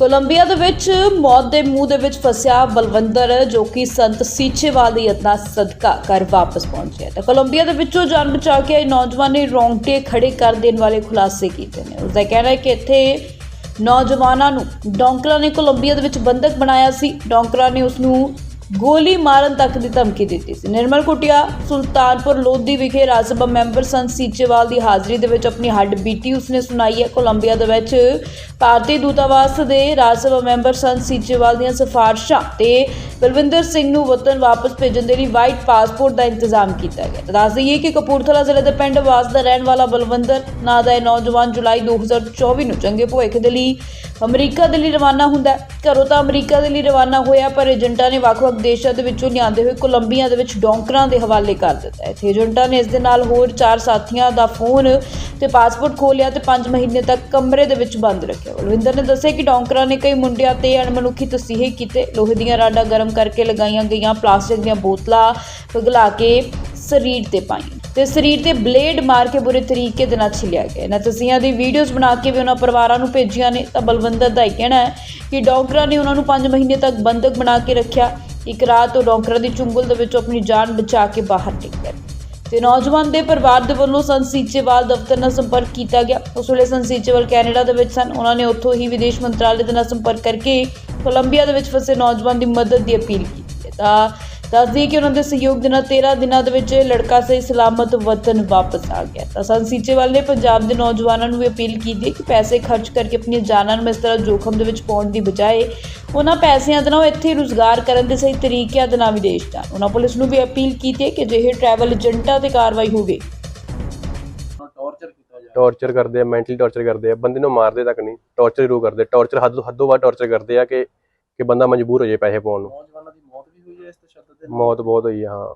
Columbia ਦੇ ਵਿੱਚ ਮੌਤ ਦੇ ਮੂੰਹ ਦੇ ਵਿੱਚ ਫਸਿਆ ਬਲਵੰਦਰ, ਜੋ ਕਿ ਸੰਤ ਸੀਚੇਵਾਲ ਦੀ ਯਤਨਾ ਸਦਕਾ ਘਰ ਵਾਪਸ ਪਹੁੰਚਿਆ ਤਾਂ ਕੋਲੰਬੀਆ ਦੇ ਵਿੱਚੋਂ ਜਾਨ ਬਚਾ ਕੇ ਆਏ ਨੌਜਵਾਨ ਨੇ ਰੌਂਗਟੇ ਖੜੇ ਕਰ ਦੇਣ ਵਾਲੇ ਖੁਲਾਸੇ ਕੀਤੇ ਨੇ। ਉਸਦਾ ਕਹਿਣਾ ਹੈ ਕਿ ਇੱਥੇ ਨੌਜਵਾਨਾਂ ਨੂੰ ਡੌਂਕਰਾਂ ਨੇ ਕੋਲੰਬੀਆ ਦੇ ਵਿੱਚ ਬੰਦਕ ਬਣਾਇਆ ਸੀ। ਡੌਂਕਰਾਂ ਨੇ ਉਸ ਨੂੰ ਗੋਲੀ ਮਾਰਨ ਤੱਕ ਦੀ ਧਮਕੀ ਦਿੱਤੀ ਸੀ। ਨਿਰਮਲ ਕੁਟਿਆ, ਸੁਲਤਾਨਪੁਰ ਲੋਧੀ ਵਿਖੇ ਰਾਜ ਸਭਾ ਮੈਂਬਰ ਸੰਤ ਸੀਚੇਵਾਲ ਦੀ ਹਾਜ਼ਰੀ ਦੇ ਵਿੱਚ ਆਪਣੀ ਹੱਡ ਬੀਤੀ ਉਸਨੇ ਸੁਣਾਈ ਹੈ। ਕੋਲੰਬੀਆ ਦੇ ਵਿੱਚ ਭਾਰਤੀ ਦੂਤਾਵਾਸ ਦੇ ਰਾਜ ਸਭਾ ਮੈਂਬਰ ਸੰਤ ਸੀਚੇਵਾਲ ਦੀਆਂ ਸਿਫਾਰਸ਼ਾਂ ਤੇ ਬਲਵਿੰਦਰ ਸਿੰਘ ਨੂੰ ਵਤਨ ਵਾਪਸ ਭੇਜਣ ਦੇ ਲਈ ਵਾਈਟ ਪਾਸਪੋਰਟ ਦਾ ਇੰਤਜ਼ਾਮ ਕੀਤਾ ਗਿਆ। ਤਾਂ ਦੱਸ ਦਈਏ ਕਿ ਕਪੂਰਥਲਾ ਜ਼ਿਲ੍ਹੇ ਦੇ ਪਿੰਡ ਵਾਸ ਦਾ ਰਹਿਣ ਵਾਲਾ ਬਲਵਿੰਦਰ, ਨਾਂ ਦਾ ਇਹ ਨੌਜਵਾਨ ਜੁਲਾਈ 2024 ਨੂੰ ਚੰਗੇ ਭਵਿੱਖ ਦੇ ਲਈ ਅਮਰੀਕਾ ਦੇ ਲਈ ਰਵਾਨਾ ਹੁੰਦਾ ਘਰੋਂ ਤਾਂ ਅਮਰੀਕਾ ਦੇ ਲਈ ਰਵਾਨਾ ਹੋਇਆ, ਪਰ ਏਜੰਟਾਂ ਨੇ ਵੱਖ-ਵੱਖ ਦੇਸ਼ਾਂ ਦੇ ਵਿੱਚੋਂ ਲਿਆਂਦੇ ਹੋਏ ਕੋਲੰਬੀਆ ਦੇ ਵਿੱਚ ਡੌਂਕਰਾਂ ਦੇ ਹਵਾਲੇ ਕਰ ਦਿੱਤਾ ਹੈ। ਇੱਥੇ ਏਜੰਟਾਂ ਨੇ ਇਸ ਦੇ ਨਾਲ ਹੋਰ ਚਾਰ ਸਾਥੀਆਂ ਦਾ ਫੋਨ ਤੇ ਪਾਸਪੋਰਟ ਖੋਹ ਲਿਆ ਤੇ 5 ਮਹੀਨੇ ਤੱਕ ਕਮਰੇ ਦੇ ਵਿੱਚ ਬੰਦ ਰੱਖਿਆ। ਬਲਵਿੰਦਰ ਨੇ ਦੱਸਿਆ ਕਿ ਡੌਂਕਰਾਂ ਨੇ ਕਈ ਮੁੰਡਿਆਂ ਤੇ ਅਣਮਨੁੱਖੀ ਤਸੀਹੇ ਕੀਤੇ। ਲੋਹੇ ਦੀਆਂ ਰਾਡਾਂ ਗਰਮ ਕਰਕੇ ਲਗਾਈਆਂ ਗਈਆਂ, ਪਲਾਸਟਿਕ ਦੀਆਂ ਬੋਤਲਾਂ ਪਿਘਲਾ ਕੇ ਸਰੀਰ ਤੇ ਪਾਈਆਂ ਤੇ ਸਰੀਰ ਤੇ ਬਲੇਡ ਮਾਰ ਕੇ ਬੁਰੇ ਤਰੀਕੇ ਦੇ ਨਾਲ ਛਿਲਿਆ ਗਿਆ। ਇਹਨਾਂ ਤਸੀਆਂ ਦੀ ਵੀਡੀਓਜ਼ ਬਣਾ ਕੇ ਵੀ ਉਹਨਾਂ ਪਰਿਵਾਰਾਂ ਨੂੰ ਭੇਜੀਆਂ ਨੇ। ਤਾਂ ਬਲਵੰਦਰ ਦਾ ਇਹ ਕਹਿਣਾ ਹੈ ਕਿ ਡਾਕਟਰਾਂ ਨੇ ਉਹਨਾਂ ਨੂੰ 5 ਮਹੀਨੇ ਤੱਕ ਬੰਦਕ ਬਣਾ ਕੇ ਰੱਖਿਆ। ਇੱਕ ਰਾਤ ਉਹ ਡਾਕਟਰਾਂ ਦੀ ਚੁੰਗਲ ਦੇ ਵਿੱਚੋਂ ਆਪਣੀ ਜਾਨ ਬਚਾ ਕੇ ਬਾਹਰ ਨਿਕਲੇ। ਤੇ ਨੌਜਵਾਨ ਦੇ ਪਰਿਵਾਰ ਦੇ ਵੱਲੋਂ ਸੰਤ ਸੀਚੇਵਾਲ ਦਫ਼ਤਰ ਨਾਲ ਸੰਪਰਕ ਕੀਤਾ ਗਿਆ। ਉਸ ਵੇਲੇ ਸੰਤ ਸੀਚੇਵਾਲ ਕੈਨੇਡਾ ਦੇ ਵਿੱਚ ਸਨ। ਉਹਨਾਂ ਨੇ ਉੱਥੋਂ ਹੀ ਵਿਦੇਸ਼ ਮੰਤਰਾਲੇ ਦੇ ਨਾਲ ਸੰਪਰਕ ਕਰਕੇ ਕੋਲੰਬੀਆ ਦੇ ਵਿੱਚ ਫਸੇ ਨੌਜਵਾਨ ਦੀ ਮਦਦ ਦੀ ਅਪੀਲ ਕੀਤੀ। ਤਾਂ ਦੱਸਦੀ ਕਿ ਉਹਨਾਂ ਦੇ ਸਹਿਯੋਗ ਦੇ ਨਾਲ 13 ਦਿਨਾਂ ਦੇ ਵਿੱਚ ਇਹ ਲੜਕਾ ਸਹੀ ਸਲਾਮਤ ਵਤਨ ਵਾਪਸ ਆ ਗਿਆ। ਤਾਂ ਸੰਤ ਸੀਚੇਵਾਲ ਨੇ ਪੰਜਾਬ ਦੇ ਨੌਜਵਾਨਾਂ ਨੂੰ ਵੀ ਅਪੀਲ ਕੀਤੀ ਹੈ ਕਿ ਪੈਸੇ ਖਰਚ ਕਰਕੇ ਆਪਣੀਆਂ ਜਾਨਾਂ ਨੂੰ ਇਸ ਤਰ੍ਹਾਂ ਜੋਖਮ ਦੇ ਵਿੱਚ ਪਾਉਣ ਦੀ ਬਜਾਏ ਉਹਨਾਂ ਪੈਸਿਆਂ ਦੇ ਨਾਲ ਉਹ ਇੱਥੇ ਰੁਜ਼ਗਾਰ ਕਰਨ ਦੇ ਸਹੀ ਤਰੀਕਿਆਂ ਦੇ ਨਾਲ ਵਿਦੇਸ਼ ਜਾਣ। ਉਹਨਾਂ ਪੁਲਿਸ ਨੂੰ ਵੀ ਅਪੀਲ ਕੀਤੀ ਹੈ ਕਿ ਅਜਿਹੇ ਟਰੈਵਲ ਏਜੰਟਾਂ ਤੇ ਕਾਰਵਾਈ ਹੋਵੇ। ਟੌਰਚਰ ਕੀਤਾ ਜਾ ਟੌਰਚਰ ਕਰਦੇ ਆ ਮੈਂਟਲੀ ਟੌਰਚਰ ਕਰਦੇ ਆ। ਬੰਦੇ ਨੂੰ ਮਾਰਦੇ ਤੱਕ ਨਹੀਂ ਟੌਰਚਰ ਜ਼ਰੂਰ ਕਰਦੇ। ਟੌਰਚਰ ਹੱਦ ਹੱਦੋਂ ਵੱਧ ਟੌਰਚਰ ਕਰਦੇ ਆ ਕਿ ਕਿ ਬੰਦਾ ਮਜਬੂਰ ਹੋ ਜਾਏ ਪੈਸੇ ਪਾਉਣ ਨੂੰ ਨੌਜਵਾਨਾਂ ਦੀ ਮੌਤ ਵੀ ਹੋਈ ਹੈ ਇਸ ਤਸ਼ੱਦਦ ਦੇ ਨਾਲ? ਮੌਤ ਬਹੁਤ ਹੋਈ ਆ ਹਾਂ।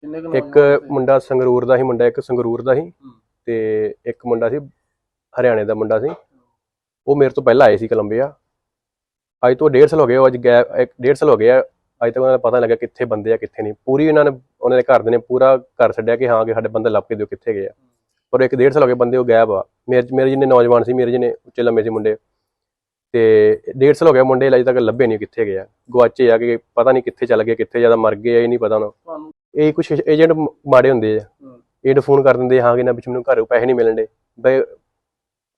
ਕਿੰਨੇ ਕੁ ਇੱਕ ਨੌਜਵਾਨ ਸੀ? ਮੁੰਡਾ ਸੰਗਰੂਰ ਦਾ ਸੀ ਮੁੰਡਾ ਇੱਕ ਸੰਗਰੂਰ ਦਾ ਸੀ ਹੂੰ। ਤੇ ਇੱਕ ਮੁੰਡਾ ਸੀ ਹਰਿਆਣੇ ਦਾ ਮੁੰਡਾ ਸੀ। ਉਹ ਮੇਰੇ ਤੋਂ ਪਹਿਲਾਂ ਆਏ ਸੀ ਕੋਲੰਬੀਆ। ਅੱਜ ਤੋਂ ਡੇਢ ਸਾਲ ਹੋ ਗਏ ਉਹ ਅੱਜ ਗੈਪ ਇੱਕ ਡੇਢ ਸਾਲ ਹੋ ਗਿਆ ਅੱਜ ਤੱਕ ਉਹਨਾਂ ਨੂੰ ਪਤਾ ਨਹੀਂ ਲੱਗਿਆ ਕਿੱਥੇ ਬੰਦੇ ਆ ਕਿੱਥੇ ਨਹੀਂ। ਪੂਰੀ ਇਹਨਾਂ ਨੇ ਉਹਨਾਂ ਦੇ ਘਰ ਦੇ ਨੇ ਪੂਰਾ ਘਰ ਛੱਡਿਆ ਕਿ ਹਾਂ ਕਿ ਸਾਡੇ ਬੰਦੇ ਲੱਭ ਕੇ ਦਿਓ ਕਿੱਥੇ ਗਏ ਆ। ਪਰ ਇੱਕ ਡੇਢ ਸਾਲ ਹੋ ਗਏ ਬੰਦੇ ਉਹ ਗਾਇਬ ਆ। ਮੇਰੇ ਮੇਰੇ ਜਿੰਨੇ ਨੌਜਵਾਨ ਸੀ ਮੇਰੇ ਜਿੰਨੇ ਉੱਚੇ ਲੰਮੇ ਸੀ ਮੁੰਡੇ ਤੇ ਡੇਢ ਸਾਲ ਹੋ ਗਿਆ ਮੁੰਡੇ ਅਜੇ ਤੱਕ ਲੱਭੇ ਨਹੀਂ ਕਿੱਥੇ ਗਏ ਆ। ਗਵਾਚੇ ਆ ਕਿ ਪਤਾ ਨਹੀਂ ਕਿੱਥੇ ਚੱਲ ਗਏ ਕਿੱਥੇ ਜ਼ਿਆਦਾ ਮਰ ਗਏ ਆ ਇਹ ਨਹੀਂ ਪਤਾ ਉਹਨਾਂ ਇਹ ਕੁਝ ਏਜੰਟ ਮਾੜੇ ਹੁੰਦੇ ਆ। ਏਜੰਟ ਫੋਨ ਕਰ ਦਿੰਦੇ ਹਾਂ ਕਿ ਨਾ ਵਿੱਚ ਮੈਨੂੰ ਘਰੋਂ ਪੈਸੇ ਨਹੀਂ ਮਿਲਣਦੇ ਬਈ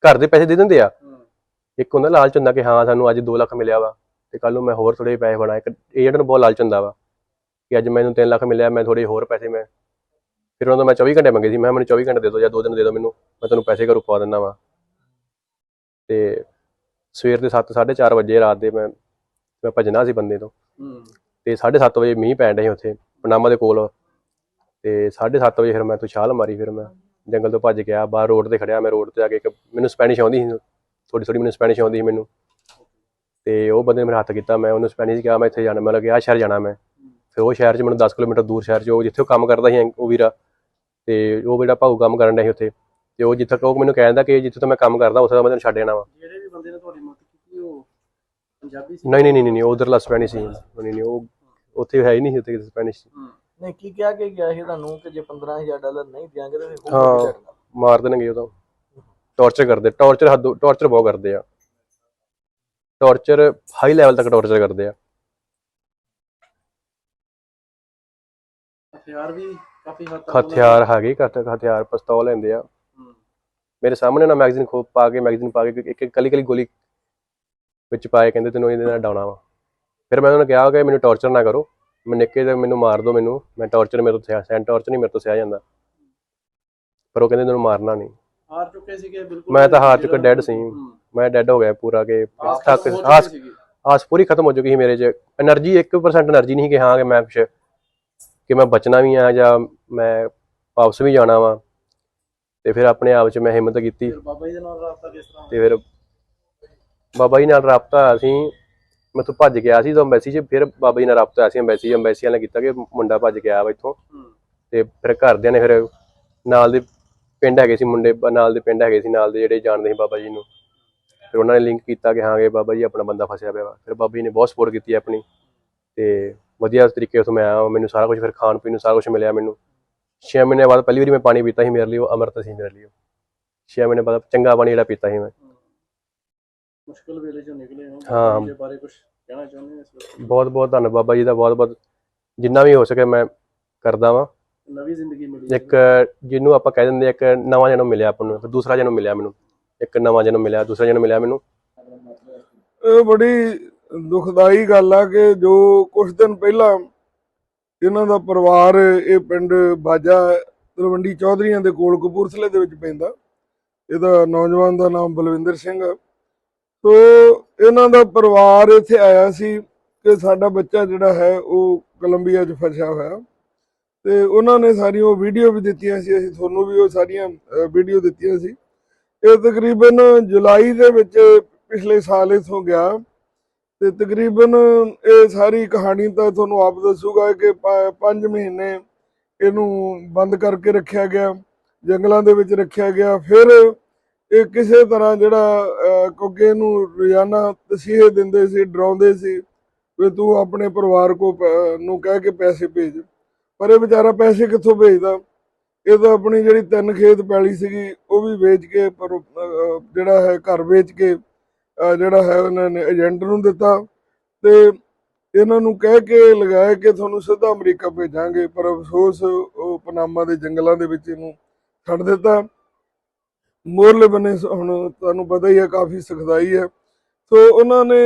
ਘਰ ਦੇ ਪੈਸੇ ਦੇ ਦਿੰਦੇ ਆ। ਇੱਕ ਹੁੰਦਾ ਲਾਲਚ ਹੁੰਦਾ ਕਿ ਹਾਂ ਸਾਨੂੰ ਅੱਜ 2 ਲੱਖ ਮਿਲਿਆ ਵਾ ਤੇ ਕੱਲ ਨੂੰ ਮੈਂ ਹੋਰ ਥੋੜੇ ਪੈਸੇ ਬਣਾ। ਇੱਕ ਏਜੰਟ ਨੂੰ ਬਹੁਤ ਲਾਲਚ ਹੁੰਦਾ ਵਾ ਕਿ ਅੱਜ ਮੈਨੂੰ 3 ਲੱਖ ਮਿਲਿਆ ਮੈਂ ਥੋੜੇ ਹੋਰ ਪੈਸੇ ਮੈਂ। ਫਿਰ ਉਹਨਾਂ ਤੋਂ ਮੈਂ 24 ਘੰਟੇ ਮੰਗੇ ਸੀ ਮੈਂ ਮੈਨੂੰ 24 ਘੰਟੇ ਦੇ ਦਿਓ ਜਾਂ 2 ਦਿਨ ਦੇ ਦਿਓ ਮੈਨੂੰ ਮੈਂ ਤੁਹਾਨੂੰ ਪੈਸੇ ਘਰੋਂ ਪਵਾ ਦਿੰਦਾ ਵਾ। ਤੇ ਸਵੇਰ ਦੇ 7 4:30 ਵਜੇ ਰਾਤ ਦੇ ਮੈਂ ਮੈਂ ਭੱਜਣਾ ਸੀ ਬੰਦੇ ਤੋਂ। ਤੇ 7:30 ਵਜੇ ਮੀਂਹ ਪੈਣ ਡਿਆ ਸੀ ਉੱਥੇ ਪਨਾਮਾ ਦੇ ਕੋਲ। ਤੇ 7:30 ਵਜੇ ਫਿਰ ਮੈਂ ਤੋਂ ਛਾਲ ਮਾਰੀ ਫਿਰ ਮੈਂ ਜੰਗਲ ਤੋਂ ਭੱਜ ਗਿਆ ਬਾਹਰ ਰੋਡ ਤੇ ਖੜਿਆ ਮੈਂ ਰੋਡ ਤੇ ਆ ਕੇ ਇੱਕ ਮੈਨੂੰ ਸਪੈਨਿਸ਼ ਆਉਂਦੀ ਸੀ ਥੋੜੀ ਥੋੜੀ ਮੈਨੂੰ ਸਪੈਨਿਸ਼ ਆਉਂਦੀ ਸੀ ਮੈਨੂੰ। ਤੇ ਉਹ ਬੰਦੇ ਨੇ ਮੇਰਾ ਹੱਥ ਕੀਤਾ ਮੈਂ ਉਹਨੂੰ ਸਪੈਨਿਸ਼ ਕਿਹਾ ਮੈਂ ਇੱਥੇ ਜਾਣਾ ਮੈਂ ਲੱਗਿਆ ਸ਼ਹਿਰ ਜਾਣਾ ਮੈਂ। ਫਿਰ ਉਹ ਸ਼ਹਿਰ 'ਚ ਮੈਨੂੰ 10 ਕਿਲੋਮੀਟਰ ਦੂਰ ਸ਼ਹਿਰ 'ਚ ਉਹ ਜਿੱਥੇ ਉਹ ਕੰਮ ਕਰਦਾ ਸੀ ਉਹ ਵੀਰਾ। ਤੇ ਉਹ ਜਿਹੜਾ ਭਾਊ ਕੰਮ ਕਰਨ ਡਿਆ ਸੀ ਉੱਥੇ ਤੇ ਉਹ ਜਿੱਥੇ ਉਹ ਮੈਨੂੰ ਕਹਿੰਦਾ ਕਿ ਜਿੱਥੇ ਤੋਂ ਮੈਂ ਕੰਮ ਕਰਦਾ ਉੱਥੇ ਦਾ ਮੈਂ ਤੈਨੂੰ ਛੱਡ ਜਾਣਾ ਵਾ। ਜਿਹੜੇ ਵੀ ਬੰਦੇ ਨੇ ਤੁਹਾਡੀ ਮਦਦ ਕੀਤੀ ਉਹ ਪੰਜਾਬੀ ਸੀ? ਨਹੀਂ ਨਹੀਂ ਨਹੀਂ ਨਹੀਂ ਉਧਰਲਾ ਸਪੈਨਿਸ਼ ਸੀ। ਨਹੀਂ ਨਹੀਂ ਉਹ ਉੱਥੇ ਹੈ ਹੀ ਨਹੀਂ ਸੀ ਉੱਥੇ ਸਪੈਨਿਸ਼ ਹੂੰ, ਨਹੀਂ ਕੀ ਕਿਹਾ ਕਿ ਗਿਆ ਸੀ ਤੁਹਾਨੂੰ ਕਿ ਜੇ 15000 ਡਾਲਰ ਨਹੀਂ ਦਿਆਂਗੇ ਤਾਂ ਫਿਰ ਹਾਂ। ਉਹ ਕਿੱਥੇ ਛੱਡਣਾ ਮਾਰ ਦੇਣਗੇ ਉਹ ਤਾਂ। ਟੌਰਚਰ ਕਰਦੇ ਟੌਰਚਰ ਹੱਦ ਟੌਰਚਰ ਬਹੁਤ ਕਰਦੇ ਆ। ਟੌਰਚਰ ਹਾਈ ਲੈਵਲ ਤੱਕ ਟੌਰਚਰ ਕਰਦੇ ਆ। ਹਥਿਆਰ ਵੀ ਕਾਫੀ ਤੱਕ ਦੇ- ਹਥਿਆਰ ਹੈਗੇ ਘੱਟ ਹਥਿਆਰ ਪਿਸਤੌਲ ਲੈਂਦੇ ਆ। ਮੇਰੇ ਸਾਹਮਣੇ ਨਾ ਮੈਗਜ਼ੀਨ ਖੋਪ ਪਾ ਕੇ ਮੈਗਜ਼ੀਨ ਪਾ ਕੇ ਇੱਕ ਇੱਕ ਕਲੀ ਕਲੀ ਗੋਲੀ ਵਿੱਚ ਪਾਏ ਕਹਿੰਦੇ ਤੈਨੂੰ ਇਹਦੇ ਨਾਲ ਡਾਉਣਾ ਵਾ। ਫਿਰ ਮੈਂ ਉਹਨਾਂ ਨੂੰ ਕਿਹਾ ਕਿ ਮੈਨੂੰ ਟੌਰਚਰ ਨਾ ਕਰੋ ਮੈਂ ਨਿੱਕੇ ਤੇ ਮੈਨੂੰ ਮਾਰ ਦਿਓ ਮੈਨੂੰ ਮੈਂ ਟੌਰਚਰ ਮੇਰੇ ਤੋਂ ਸਿਆ ਸੈਂ ਟੌਰਚਰ ਨਹੀਂ ਮੇਰੇ ਤੋਂ ਸਿਆ ਜਾਂਦਾ। ਪਰ ਉਹ ਕਹਿੰਦੇ ਤੈਨੂੰ ਮਾਰਨਾ ਨਹੀਂ। ਹਾਰ ਚੁੱਕੇ ਸੀਗੇ ਬਿਲਕੁਲ ਮੈਂ ਤਾਂ ਹਾਰ ਚੁੱਕਾ ਡੈਡ ਸੀ। ਮੈਂ ਡੈਡ ਹੋ ਗਿਆ ਪੂਰਾ ਕੇ ਥੱਕ ਆਸ ਆਸ ਪੂਰੀ ਖਤਮ ਹੋ ਚੁੱਕੀ ਸੀ ਮੇਰੇ 'ਚ। એનર્ਜੀ 1% એનર્ਜੀ ਨਹੀਂ ਕਿ ਹਾਂ ਕਿ ਮੈਂ ਕੁਛ ਕਿ ਮੈਂ ਬਚਣਾ ਵੀ ਆ ਜਾਂ ਮੈਂ ਵਾਪਸ ਵੀ ਜਾਣਾ ਵਾ। ਤੇ ਫਿਰ ਆਪਣੇ ਆਪ 'ਚ ਮੈਂ ਹਿੰਮਤ ਕੀਤੀ। ਫਿਰ ਬਾਬਾ ਜੀ ਦੇ ਨਾਲ ਰਾਬਤਾ ਕਿਸ ਤਰ੍ਹਾਂ ਤੇ ਫਿਰ ਬਾਬਾ ਜੀ ਨਾਲ ਰਾਬਤਾ ਹੋਇਆ ਸੀ ਮੈਂ ਤੋਂ ਭੱਜ ਗਿਆ ਸੀ ਤੋਂ ਐਮਬੈਸੀ 'ਚ ਫਿਰ ਬਾਬਾ ਜੀ ਨਾਲ ਰਾਬਤਾ ਹੋਇਆ ਸੀ ਐਮਬੈਸੀ ਐਮਬੈਸੀ ਵਾਲਿਆਂ ਨੇ ਕੀਤਾ ਕਿ ਮੁੰਡਾ ਭੱਜ ਗਿਆ ਵਾ ਇੱਥੋਂ। ਤੇ ਫਿਰ ਘਰਦਿਆਂ ਨੇ ਫਿਰ ਨਾਲ ਦੇ ਪਿੰਡ ਹੈਗੇ ਸੀ ਮੁੰਡੇ ਨਾਲ ਦੇ ਪਿੰਡ ਹੈਗੇ ਸੀ ਨਾਲ ਦੇ ਜਿਹੜੇ ਜਾਣਦੇ ਸੀ ਬਾਬਾ ਜੀ ਨੂੰ। ਫਿਰ ਉਹਨਾਂ ਨੇ ਲਿੰਕ ਕੀਤਾ ਕਿ ਹਾਂ ਕਿ ਬਾਬਾ ਜੀ ਆਪਣਾ ਬੰਦਾ ਫਸਿਆ ਪਿਆ ਫਿਰ ਬਾਬਾ ਜੀ ਨੇ ਬਹੁਤ ਸਪੋਰਟ ਕੀਤੀ ਆਪਣੀ। ਤੇ ਵਧੀਆ ਤਰੀਕੇ ਤੋਂ ਮੈਂ ਆਇਆ। ਮੈਨੂੰ ਸਾਰਾ ਕੁਝ ਫਿਰ ਖਾਣ ਪੀਣ ਨੂੰ ਸਾਰਾ ਕੁਝ ਮਿਲਿਆ ਮੈਨੂੰ। 6 ਮਹੀਨੇ ਬਾਅਦ ਪਹਿਲੀ ਵਾਰੀ ਮੈਂ ਪਾਣੀ ਪੀਤਾ ਸੀ ਮੇਰੇ ਲਈ ਉਹ ਅੰਮ੍ਰਿਤ ਸੀ ਮੇਰੇ ਲਈ। 6 ਮਹੀਨੇ ਬਾਅਦ ਚੰਗਾ ਪਾਣੀ ਜਿਹੜਾ ਪੀਤਾ ਸੀ ਮੈਂ। ਮੁਸ਼ਕਲ ਵੇਲੇ ਚੋਂ ਨਿਕਲੇ ਹੋ। ਹਾਂ। ਦੇ ਬਾਰੇ ਕੁਝ ਕਹਿਣਾ ਚਾਹੁੰਦੇ ਹੋ ਇਸ ਵਕਤ? ਬਹੁਤ ਬਹੁਤ ਧੰਨ ਬਾਬਾ ਜੀ ਦਾ ਬਹੁਤ ਬਹੁਤ ਜਿੰਨਾ ਵੀ ਹੋ ਸਕੇ ਮੈਂ ਕਰਦਾ ਵਾਂ। ਨਵੀਂ ਜ਼ਿੰਦਗੀ ਮਿਲੀ ਇੱਕ ਜਿਹਨੂੰ ਆਪਾਂ ਕਹਿ ਦਿੰਦੇ ਆ, ਇੱਕ ਨਵਾਂ ਜਨਮ ਮਿਲਿਆ ਆਪਾਂ ਨੂੰ ਦੂਸਰਾ ਜਨਮ ਮਿਲਿਆ ਮੈਨੂੰ। ਇੱਕ ਨਵਾਂ ਜਨਮ ਮਿਲਿਆ ਦੂਸਰਾ ਜਨਮ ਮਿਲਿਆ ਮੈਨੂੰ। ਇਹ ਬੜੀ ਦੁਖਦਾਈ ਗੱਲ ਆ ਕਿ ਜੋ ਕੁਝ ਦਿਨ ਪਹਿਲਾਂ ਇਹਨਾਂ ਦਾ ਪਰਿਵਾਰ ਇਹ ਪਿੰਡ ਬਾਜਾ ਤਲਵੰਡੀ ਚੌਧਰੀਆਂ ਦੇ ਕੋਲ ਕਪੂਰਥਲੇ ਦੇ ਵਿੱਚ ਪੈਂਦਾ। ਇਹਦਾ ਨੌਜਵਾਨ ਦਾ ਨਾਮ ਬਲਵਿੰਦਰ ਸਿੰਘ ਆ। ਸੋ ਇਹਨਾਂ ਦਾ ਪਰਿਵਾਰ ਇੱਥੇ ਆਇਆ ਸੀ ਕਿ ਸਾਡਾ ਬੱਚਾ ਜਿਹੜਾ ਹੈ ਉਹ ਕੋਲੰਬੀਆ 'ਚ ਫਸਿਆ ਹੋਇਆ। ਤੇ ਉਹਨਾਂ ਨੇ ਸਾਰੀ ਉਹ ਵੀਡੀਓ ਵੀ ਦਿੱਤੀਆਂ ਸੀ, ਅਸੀਂ ਤੁਹਾਨੂੰ ਵੀ ਉਹ ਸਾਰੀਆਂ ਵੀਡੀਓ ਦਿੱਤੀਆਂ ਸੀ। ਇਹ ਤਕਰੀਬਨ ਜੁਲਾਈ ਦੇ ਵਿੱਚ ਪਿਛਲੇ ਸਾਲ ਇਥੋਂ ਗਿਆ। ਤੇ ਤਕਰੀਬਨ ਇਹ ਸਾਰੀ ਕਹਾਣੀ ਤਾਂ ਤੁਹਾਨੂੰ ਆਪ ਦੱਸੂਗਾ ਕਿ 5 ਮਹੀਨੇ ਇਹਨੂੰ ਬੰਦ ਕਰਕੇ ਰੱਖਿਆ ਗਿਆ, ਜੰਗਲਾਂ ਦੇ ਵਿੱਚ ਰੱਖਿਆ ਗਿਆ। ਫਿਰ ਇਹ ਕਿਸੇ ਤਰ੍ਹਾਂ ਜਿਹੜਾ ਕਿਉਂਕਿ ਇਹਨੂੰ ਰੋਜ਼ਾਨਾ ਤਸੀਹੇ ਦਿੰਦੇ ਸੀ, ਡਰਾਉਂਦੇ ਸੀ, ਵੀ ਤੂੰ ਆਪਣੇ ਪਰਿਵਾਰ ਕੋ ਪ- ਨੂੰ ਕਹਿ ਕੇ ਪੈਸੇ ਭੇਜ। ਪਰ ਇਹ ਵਿਚਾਰਾ ਪੈਸੇ ਕਿੱਥੋਂ ਭੇਜਦਾ? ਇਹ ਤਾਂ ਆਪਣੀ ਜਿਹੜੀ ਤਿੰਨ ਖੇਤ ਪੈਲੀ ਸੀਗੀ, ਉਹ ਵੀ ਵੇਚ ਕੇ, ਪਰ ਜਿਹੜਾ ਹੈ ਘਰ ਵੇਚ ਕੇ ਜਿਹੜਾ ਹੈ ਉਹਨਾਂ ਨੇ ਏਜੰਟ ਨੂੰ ਦਿੱਤਾ ਤੇ ਇਹਨਾਂ ਨੂੰ ਕਹਿ ਕੇ ਲਗਾਇਆ ਕਿ ਤੁਹਾਨੂੰ ਸਿੱਧਾ ਅਮਰੀਕਾ ਭੇਜਾਂਗੇ, ਪਰ ਅਫਸੋਸ ਉਹ ਪਨਾਮਾ ਦੇ ਜੰਗਲਾਂ ਦੇ ਵਿੱਚ ਇਹਨੂੰ ਛੱਡ ਦਿੱਤਾ। ਮੋਰਲੇ ਬੰਨੇ ਹੁਣ ਤੁਹਾਨੂੰ ਪਤਾ ਹੀ ਹੈ ਕਾਫੀ ਸਖਤਾਈ ਹੈ ਸੋ ਉਹਨਾਂ ਨੇ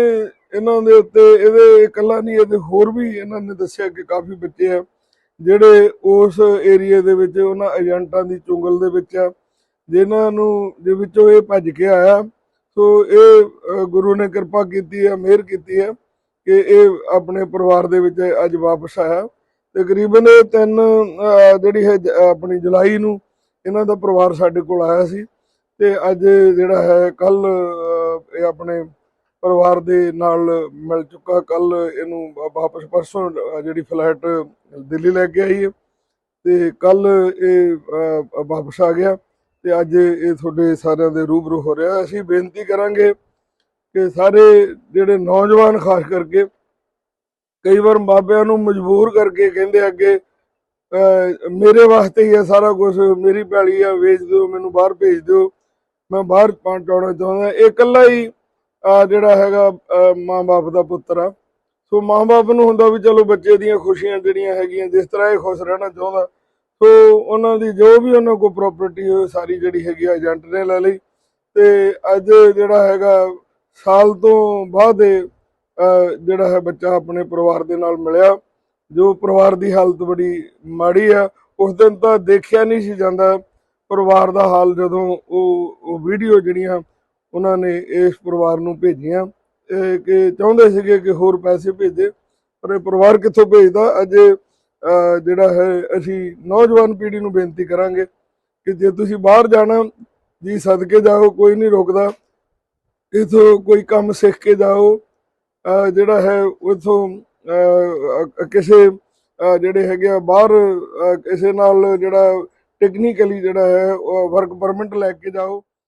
ਇਹਨਾਂ ਦੇ ਉੱਤੇ ਇਹਦੇ ਇਕੱਲਾ ਨਹੀਂ, ਇਹਦੇ ਹੋਰ ਵੀ ਇਹਨਾਂ ਨੇ ਦੱਸਿਆ ਕਿ ਕਾਫੀ ਬੱਚੇ ਆ, ਜਿਹੜੇ ਉਸ ਏਰੀਆ ਦੇ ਵਿੱਚ ਉਹਨਾਂ ਏਜੰਟਾਂ ਦੀ ਚੁੰਗਲ ਦੇ ਵਿੱਚ ਆ, ਜਿਨ੍ਹਾਂ ਨੂੰ, ਦੇ ਵਿੱਚੋਂ ਇਹ ਭੱਜ ਕੇ ਆਇਆ। ਸੋ ਇਹ ਗੁਰੂ ਨੇ ਕਿਰਪਾ ਕੀਤੀ ਹੈ, ਮਿਹਰ ਕੀਤੀ ਹੈ ਕਿ ਇਹ ਆਪਣੇ ਪਰਿਵਾਰ ਦੇ ਵਿੱਚ ਅੱਜ ਵਾਪਸ ਆਇਆ। ਤਕਰੀਬਨ ਇਹ ਤਿੰਨ ਜਿਹੜੀ ਹੈ, ਜ- ਆਪਣੀ ਜੁਲਾਈ ਨੂੰ ਇਹਨਾਂ ਦਾ ਪਰਿਵਾਰ ਸਾਡੇ ਕੋਲ ਆਇਆ ਸੀ ਤੇ ਅੱਜ ਜਿਹੜਾ ਹੈ, ਕੱਲ ਇਹ ਆਪਣੇ ਪਰਿਵਾਰ ਦੇ ਨਾਲ ਮਿਲ ਚੁੱਕਾ। ਕੱਲ ਇਹਨੂੰ ਵਾਪਸ ਪਰਸੋਂ ਜਿਹੜੀ ਫਲੈਟ ਦਿੱਲੀ ਲੈ ਕੇ ਆਈ ਹੈ ਤੇ ਕੱਲ ਇਹ ਵਾਪਸ ਆ ਗਿਆ। ਤੇ ਅੱਜ ਇਹ ਤੁਹਾਡੇ ਸਾਰਿਆਂ ਦੇ ਰੂਬਰੂ ਹੋ ਰਿਹਾ। ਅਸੀਂ ਬੇਨਤੀ ਕਰਾਂਗੇ ਕਿ ਸਾਰੇ ਜਿਹੜੇ ਨੌਜਵਾਨ, ਖਾਸ ਕਰਕੇ ਕਈ ਵਾਰ ਬਾਬਿਆਂ ਨੂੰ ਮਜਬੂਰ ਕਰਕੇ ਕਹਿੰਦੇ ਅੱਗੇ ਮੇਰੇ ਵਾਸਤੇ ਹੀ ਹੈ ਸਾਰਾ ਕੁਝ ਮੇਰੀ ਪੈਲੀ ਆ, ਵੇਚ ਦਿਓ, ਮੈਨੂੰ ਬਾਹਰ ਭੇਜ ਦਿਓ, ਮੈਂ ਬਾਹਰ ਪਹੁੰਚਾਉਣਾ ਚਾਹੁੰਦਾ। ਇਹ ਇਕੱਲਾ ਹੀ ਜਿਹੜਾ ਹੈਗਾ ਮਾਂ-ਬਾਪ ਦਾ ਪੁੱਤਰ ਆ। ਸੋ ਮਾਂ-ਬਾਪ ਨੂੰ ਹੁੰਦਾ ਵੀ ਚਲੋ ਬੱਚੇ ਦੀਆਂ ਖੁਸ਼ੀਆਂ ਜਿਹੜੀਆਂ ਹੈਗੀਆਂ, ਜਿਸ ਤਰ੍ਹਾਂ ਇਹ ਖੁਸ਼ ਰਹਿਣਾ ਚਾਹੁੰਦਾ ਸੋ ਉਹਨਾਂ ਦੀ ਜੋ ਵੀ ਉਹਨਾਂ ਕੋਲ ਪ੍ਰਾਪਰਟੀ ਹੋਏ ਸਾਰੀ ਜਿਹੜੀ ਹੈਗੀ ਆ ਏਜੰਟ ਨੇ ਲੈ ਲਈ। ਤੇ ਅੱਜ ਜਿਹੜਾ ਹੈਗਾ, ਸਾਲ ਤੋਂ ਬਾਅਦ ਜਿਹੜਾ ਹੈ ਬੱਚਾ ਆਪਣੇ ਪਰਿਵਾਰ ਦੇ ਨਾਲ ਮਿਲਿਆ। ਜੋ ਪਰਿਵਾਰ ਦੀ ਹਾਲਤ ਬੜੀ ਮਾੜੀ ਆ, ਉਸ ਦਿਨ ਤਾਂ ਦੇਖਿਆ ਨਹੀਂ ਸੀ ਜਾਂਦਾ। ਪਰਿਵਾਰ ਦਾ ਹਾਲ ਜਦੋਂ ਉਹ ਉਹ ਵੀਡੀਓ ਜਿਹੜੀਆਂ ਉਹਨਾਂ ਨੇ ਇਸ ਪਰਿਵਾਰ ਨੂੰ ਭੇਜੀਆਂ ਕਿ ਚਾਹੁੰਦੇ ਸੀਗੇ ਕਿ ਹੋਰ ਪੈਸੇ ਭੇਜੇ, ਪਰ ਇਹ ਪਰਿਵਾਰ ਕਿੱਥੋਂ ਭੇਜਦਾ? ਅੱਜ ਜਿਹੜਾ ਹੈ, ਅਸੀਂ ਨੌਜਵਾਨ ਪੀੜ੍ਹੀ ਨੂੰ ਬੇਨਤੀ ਕਰਾਂਗੇ ਕਿ ਜੇ ਤੁਸੀਂ ਬਾਹਰ ਜਾਣਾ, ਜੀ ਸਦਕੇ ਜਾਓ, ਕੋਈ ਨਹੀਂ ਰੋਕਦਾ। ਇਥੋਂ ਕੋਈ ਕੰਮ ਸਿੱਖ ਕੇ ਜਾਓ ਜਿਹੜਾ ਹੈ, ਉਥੋਂ ਕਿਸੇ ਜਿਹੜੇ ਹੈਗੇ ਆ, ਬਾਹਰ ਕਿਸੇ ਨਾਲ ਜਿਹੜਾ ਟੈਕਨੀਕਲੀ ਜਿਹੜਾ ਹੈ ਵਰਕ ਪਰਮਿਟ ਲੈ ਕੇ ਜਾਓ।